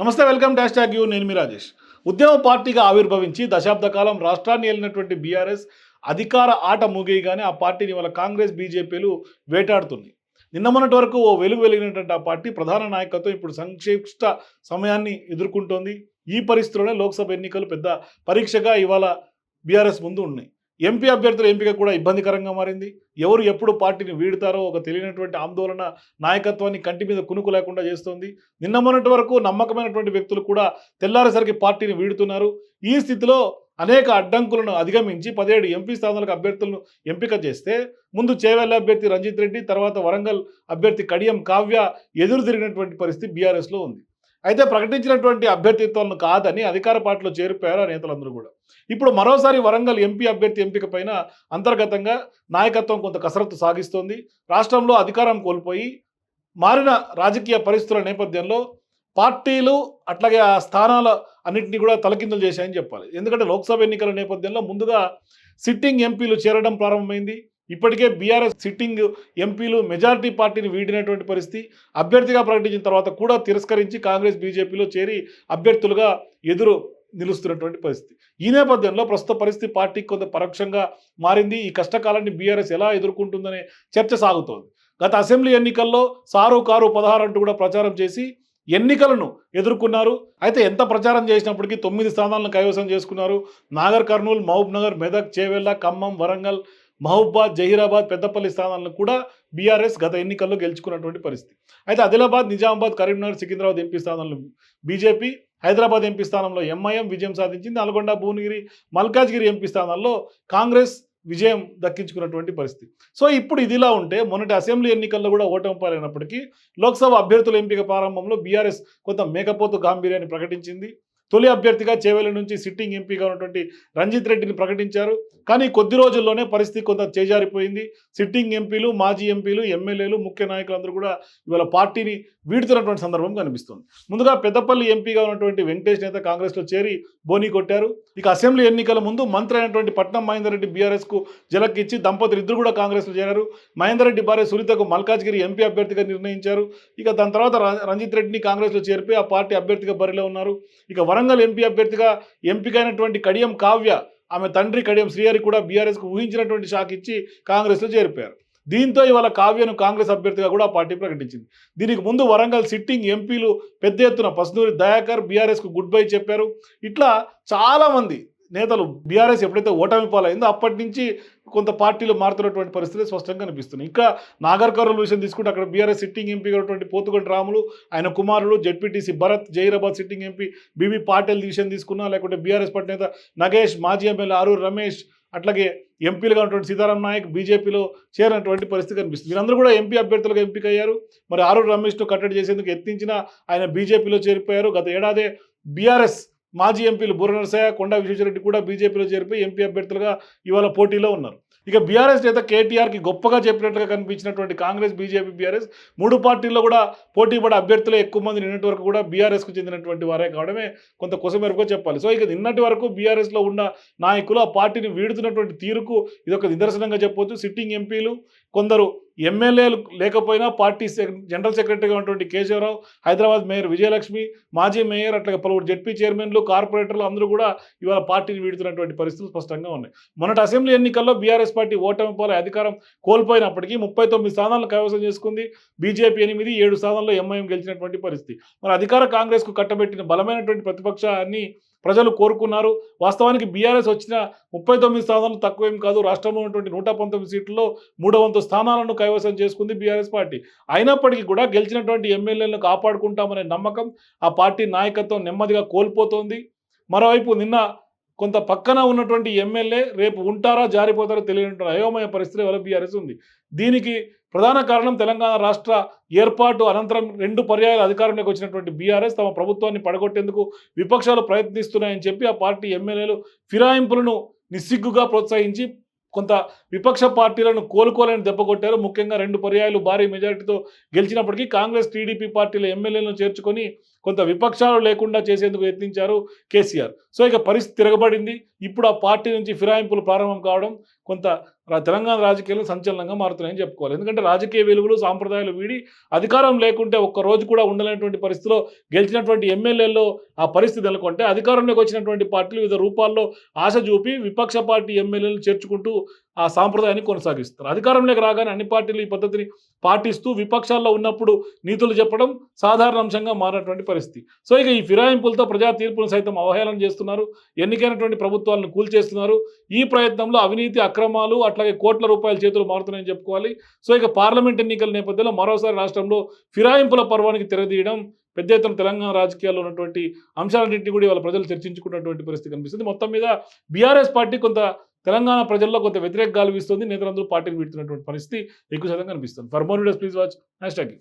నమస్తే welcome dash tag you. నేను మీ రాజేష్. ఉద్యమ పార్టీగా ఆవిర్భవించి దశాబ్ద కాలం రాష్ట్రాన్ని వెళ్ళినటువంటి బీఆర్ఎస్ అధికార ఆట ముగియగానే ఆ పార్టీని వాళ్ళ కాంగ్రెస్ బీజేపీలు వేటాడుతుంది నిన్న మొన్నటి వరకు ఓ వెలుగు వెలిగినటువంటి ఆ పార్టీ ప్రధాన నాయకత్వం ఇప్పుడు సంక్షిప్త సమయాన్ని ఎదుర్కొంటోంది. ఈ పరిస్థితుల్లోనే లోక్సభ ఎన్నికలు పెద్ద పరీక్షగా ఇవాళ బీఆర్ఎస్ ముందు ఉన్నాయి. ఎంపీ అభ్యర్థుల ఎంపిక కూడా ఇబ్బందికరంగా మారింది. ఎవరు ఎప్పుడు పార్టీని వీడుతారో ఒక తెలియనటువంటి ఆందోళన నాయకత్వాన్ని కంటి మీద కునుకు లేకుండా చేస్తోంది. నిన్న మొన్నటి వరకు నమ్మకమైనటువంటి వ్యక్తులు కూడా తెల్లారేసరికి పార్టీని వీడుతున్నారు. ఈ స్థితిలో అనేక అడ్డంకులను అధిగమించి పదిహేడు ఎంపీ స్థానాలకు అభ్యర్థులను ఎంపిక చేస్తే ముందు చేవెళ్ళ అభ్యర్థి రంజిత్ రెడ్డి తర్వాత వరంగల్ అభ్యర్థి కడియం కావ్య ఎదురు తిరిగినటువంటి పరిస్థితి బీఆర్ఎస్లో ఉంది. అయితే ప్రకటించినటువంటి అభ్యర్థిత్వాలను కాదని అధికార పార్టీలో చేరిపోయారు ఆ నేతలందరూ కూడా. ఇప్పుడు మరోసారి వరంగల్ ఎంపీ అభ్యర్థి ఎంపిక పైన అంతర్గతంగా నాయకత్వం కొంత కసరత్తు సాగిస్తోంది. రాష్ట్రంలో అధికారం కోల్పోయి మారిన రాజకీయ పరిస్థితుల నేపథ్యంలో పార్టీలు అట్లాగే ఆ స్థానాల అన్నింటినీ కూడా తలకిందులు చేశాయని చెప్పాలి. ఎందుకంటే లోక్సభ ఎన్నికల నేపథ్యంలో ముందుగా సిట్టింగ్ ఎంపీలు చేరడం ప్రారంభమైంది. ఇప్పటికే బీఆర్ఎస్ సిట్టింగ్ ఎంపీలు మెజారిటీ పార్టీని వీడినటువంటి పరిస్థితి. అభ్యర్థిగా ప్రకటించిన తర్వాత కూడా తిరస్కరించి కాంగ్రెస్ బీజేపీలో చేరి అభ్యర్థులుగా ఎదురు నిలుస్తున్నటువంటి పరిస్థితి. ఈ నేపథ్యంలో ప్రస్తుత పరిస్థితి పార్టీకి కొంత పరోక్షంగా మారింది. ఈ కష్టకాలాన్ని బీఆర్ఎస్ ఎలా ఎదుర్కొంటుందనే చర్చ సాగుతోంది. గత అసెంబ్లీ ఎన్నికల్లో సారు కారు పదహారు అంటూ కూడా ప్రచారం చేసి ఎన్నికలను ఎదుర్కొన్నారు. అయితే ఎంత ప్రచారం చేసినప్పటికీ తొమ్మిది స్థానాలను కైవసం చేసుకున్నారు. నాగర్ కర్నూలు మహబూబ్ నగర్ మెదక్ చేవెళ్ళ ఖమ్మం వరంగల్ మహబూబాద్ జహీరాబాద్ పెద్దపల్లి స్థానాలను కూడా బీఆర్ఎస్ గత ఎన్నికల్లో గెలుచుకున్నటువంటి పరిస్థితి. అయితే ఆదిలాబాద్ నిజామాబాద్ కరీంనగర్ సికింద్రాబాద్ ఎంపీ స్థానాలను బీజేపీ హైదరాబాద్ ఎంపీ స్థానంలో ఎంఐఎం విజయం సాధించింది. నల్గొండ భువనగిరి మల్కాజ్గిరి ఎంపీ స్థానాల్లో కాంగ్రెస్ విజయం దక్కించుకున్నటువంటి పరిస్థితి. సో ఇప్పుడు ఇదిలా ఉంటే మొన్నటి అసెంబ్లీ ఎన్నికల్లో కూడా ఓటమి పాలైనప్పటికీ లోక్సభ అభ్యర్థుల ఎంపిక ప్రారంభంలో బీఆర్ఎస్ కొంత మేకపోతు గాంభీర్యాన్ని ప్రకటించింది. తొలి అభ్యర్థిగా చేవెల నుంచి సిట్టింగ్ ఎంపీగా ఉన్నటువంటి రంజిత్ రెడ్డిని ప్రకటించారు. కానీ కొద్ది రోజుల్లోనే పరిస్థితి కొంత చేజారిపోయింది. సిట్టింగ్ ఎంపీలు మాజీ ఎంపీలు ఎమ్మెల్యేలు ముఖ్య నాయకులందరూ కూడా ఇవాళ పార్టీని వీడుతున్నటువంటి సందర్భం కనిపిస్తుంది. ముందుగా పెద్దపల్లి ఎంపీగా ఉన్నటువంటి వెంకటేష్ నేత కాంగ్రెస్లో చేరి బోని కొట్టారు. ఇక అసెంబ్లీ ఎన్నికల ముందు మంత్రి అయినటువంటి పట్నం మహేందర్ రెడ్డి బీఆర్ఎస్కు జలక్కిచ్చి దంపతులు ఇద్దరు కూడా కాంగ్రెస్లో చేరారు. మహేందర్ రెడ్డి భార్య సునీతకు మల్కాజ్గిరి ఎంపీ అభ్యర్థిగా నిర్ణయించారు. ఇక దాని తర్వాత ర- రంజిత్ రెడ్డిని కాంగ్రెస్లో చేరిపోయి ఆ పార్టీ అభ్యర్థిగా బరిలో ఉన్నారు. ఇక వరంగల్ ఎంపీ అభ్యర్థిగా ఎంపికైనటువంటి కడియం కావ్య ఆమె తండ్రి కడియం శ్రీహరి కూడా బీఆర్ఎస్కు ఊహించినటువంటి షాక్ ఇచ్చి కాంగ్రెస్లో చేరిపోయారు. దీంతో ఇవాళ కావ్యను కాంగ్రెస్ అభ్యర్థిగా కూడా ఆ పార్టీ ప్రకటించింది. దీనికి ముందు వరంగల్ సిట్టింగ్ ఎంపీలు పెద్ద ఎత్తున పసునూరి దయాకర్ బీఆర్ఎస్కు గుడ్ బై చెప్పారు. ఇట్లా చాలామంది నేతలు బీఆర్ఎస్ ఎప్పుడైతే ఓటమి పాలైందో అప్పటి నుంచి కొంత పార్టీలు మారుతున్నటువంటి పరిస్థితి స్పష్టంగా కనిపిస్తుంది ఇంకా నాగర్ కర్నూలు విషయం తీసుకుంటే అక్కడ బీఆర్ఎస్ సిట్టింగ్ ఎంపీ ఉన్నటువంటి పోతుగంటి రాములు ఆయన కుమారుడు ZPTC Bharat Zaheerabad sitting MP BB Patil విషయం తీసుకున్నా లేకుంటే బీఆర్ఎస్ పార్టీ నేత నగేష్ మాజీ ఎమ్మెల్యే ఆరూరు రమేష్ అట్లాగే ఎంపీలుగా ఉన్నటువంటి సీతారాం నాయక్ బీజేపీలో చేరినటువంటి పరిస్థితి కనిపిస్తుంది. వీరందరూ కూడా ఎంపీ అభ్యర్థులుగా ఎంపిక అయ్యారు మరి ఆరూరు రమేష్ను కట్టడి చేసేందుకు యత్నించిన ఆయన బీజేపీలో చేరిపోయారు. గత ఏడాదే బీఆర్ఎస్ మాజీ ఎంపీలు బుర్ర నరసయ్య కొండా విశ్వేశ్వరరెడ్డి కూడా బీజేపీలో చేరిపోయి ఎంపీ అభ్యర్థులుగా ఇవాళ పోటీలో ఉన్నారు. ఇక బీఆర్ఎస్ నేత కేటీఆర్కి గొప్పగా చెప్పినట్టుగా కనిపించినటువంటి కాంగ్రెస్ బీజేపీ బీఆర్ఎస్ మూడు పార్టీల్లో కూడా పోటీ పడే అభ్యర్థులే ఎక్కువ మంది నిన్నటి వరకు కూడా బీఆర్ఎస్కు చెందినటువంటి వారే కావడమే కొంత కొసమెరుపుగా చెప్పాలి. సో ఇక నిన్నటి వరకు బీఆర్ఎస్లో ఉన్న నాయకులు ఆ పార్టీని వీడుతున్నటువంటి తీరుకు ఇదొక నిదర్శనంగా చెప్పవచ్చు సిట్టింగ్ ఎంపీలు కొందరు ఎమ్మెల్యేలు లేకపోయినా పార్టీ జనరల్ సెక్రటరీగా ఉన్నటువంటి కేశవరావు హైదరాబాద్ మేయర్ విజయలక్ష్మి మాజీ మేయర్ అట్లా పలువురు జెడ్పీ చైర్మన్లు కార్పొరేటర్లు అందరూ కూడా ఇవాళ పార్టీని వీడుతున్నటువంటి పరిస్థితులు స్పష్టంగా ఉన్నాయి. మొన్నటి అసెంబ్లీ ఎన్నికల్లో బీఆర్ఎస్ పార్టీ ఓటమి పోలే అధికారం కోల్పోయినప్పటికీ ముప్పై తొమ్మిది స్థానాలను కైవసం చేసుకుంది. బీజేపీ ఎనిమిది ఏడు స్థానాల్లో ఎంఐఎం గెలిచినటువంటి పరిస్థితి. మరి అధికార కాంగ్రెస్కు కట్టబెట్టిన బలమైనటువంటి ప్రతిపక్షాన్ని ప్రజలు కోరుకున్నారు. వాస్తవానికి బీఆర్ఎస్ వచ్చిన ముప్పై తొమ్మిది స్థానాలు తక్కువేం కాదు. రాష్ట్రంలో ఉన్నటువంటి నూట పంతొమ్మిది సీట్లలో మూడో వంతు స్థానాలను కైవసం చేసుకుంది బీఆర్ఎస్ పార్టీ. అయినప్పటికీ కూడా గెలిచినటువంటి ఎమ్మెల్యేలను కాపాడుకుంటామనే నమ్మకం ఆ పార్టీ నాయకత్వం నెమ్మదిగా కోల్పోతోంది. మరోవైపు నిన్న కొంత పక్కన ఉన్నటువంటి ఎమ్మెల్యే రేపు ఉంటారా జారిపోతారో తెలియనటువంటి అయోమయ పరిస్థితి వల్ల బీఆర్ఎస్ ఉంది. దీనికి ప్రధాన కారణం తెలంగాణ రాష్ట్ర ఏర్పాటు అనంతరం రెండు పర్యాయాలు అధికారంలోకి వచ్చినటువంటి బీఆర్ఎస్ తమ ప్రభుత్వాన్ని పడగొట్టేందుకు విపక్షాలు ప్రయత్నిస్తున్నాయని చెప్పి ఆ పార్టీ ఎమ్మెల్యేలు ఫిరాయింపులను నిస్సిగ్గుగా ప్రోత్సహించి కొంత విపక్ష పార్టీలను కోలుకోలేని దెబ్బకొట్టారు ముఖ్యంగా రెండు పర్యాయాలు భారీ మెజారిటీతో గెలిచినప్పటికీ కాంగ్రెస్ టీడీపీ పార్టీల ఎమ్మెల్యేలను చేర్చుకొని కొంత విపక్షాలు లేకుండా చేసేందుకు యత్నించారు కేసీఆర్. సో ఇక పరిస్థితి తిరగబడింది. ఇప్పుడు ఆ పార్టీ నుంచి ఫిరాయింపులు ప్రారంభం కావడం కొంత తెలంగాణ రాజకీయాలు సంచలనంగా మారుతున్నాయని చెప్పుకోవాలి. ఎందుకంటే రాజకీయ వెలుగులు సాంప్రదాయాలు వీడి అధికారం లేకుంటే ఒక్క రోజు కూడా ఉండలేనటువంటి పరిస్థితిలో గెలిచినటువంటి ఎమ్మెల్యేల్లో ఆ పరిస్థితి నెలకొంటే అధికారంలోకి వచ్చినటువంటి పార్టీలు వివిధ రూపాల్లో ఆశ చూపి విపక్ష పార్టీ ఎమ్మెల్యేలను చేర్చుకుంటూ ఆ సాంప్రదాయాన్ని కొనసాగిస్తారు. అధికారంలోకి రాగానే అన్ని పార్టీలు ఈ పద్ధతిని పాటిస్తూ విపక్షాల్లో ఉన్నప్పుడు నీతులు చెప్పడం సాధారణ అంశంగా మారినటువంటి పరిస్థితి. సో ఇక ఈ ఫిరాయింపులతో ప్రజా తీర్పును సైతం అవహేళన చేస్తున్నారు. ఎన్నికైనటువంటి ప్రభుత్వాలను కూల్చేస్తున్నారు. ఈ ప్రయత్నంలో అవినీతి అక్రమాలు అట్లాగే కోట్ల రూపాయల చేతులు మారుతున్నాయని చెప్పుకోవాలి. సో ఇక పార్లమెంట్ ఎన్నికల నేపథ్యంలో మరోసారి రాష్ట్రంలో ఫిరాయింపుల పర్వానికి తెరదీయడం పెద్ద ఎత్తున తెలంగాణ రాజకీయాల్లో ఉన్నటువంటి అంశాలన్నింటినీ కూడా వాళ్ళ ప్రజలు చర్చించుకున్నటువంటి పరిస్థితి కనిపిస్తుంది. మొత్తం మీద బీఆర్ఎస్ పార్టీ కొంత తెలంగాణ ప్రజల్లో కొంత వ్యతిరేక గాలి వీస్తుంది. నేతలందరూ పార్టీని విడుతున్నటువంటి పరిస్థితి ఎక్కువ శాతం కనిపిస్తుంది. For more videos please watch hashtag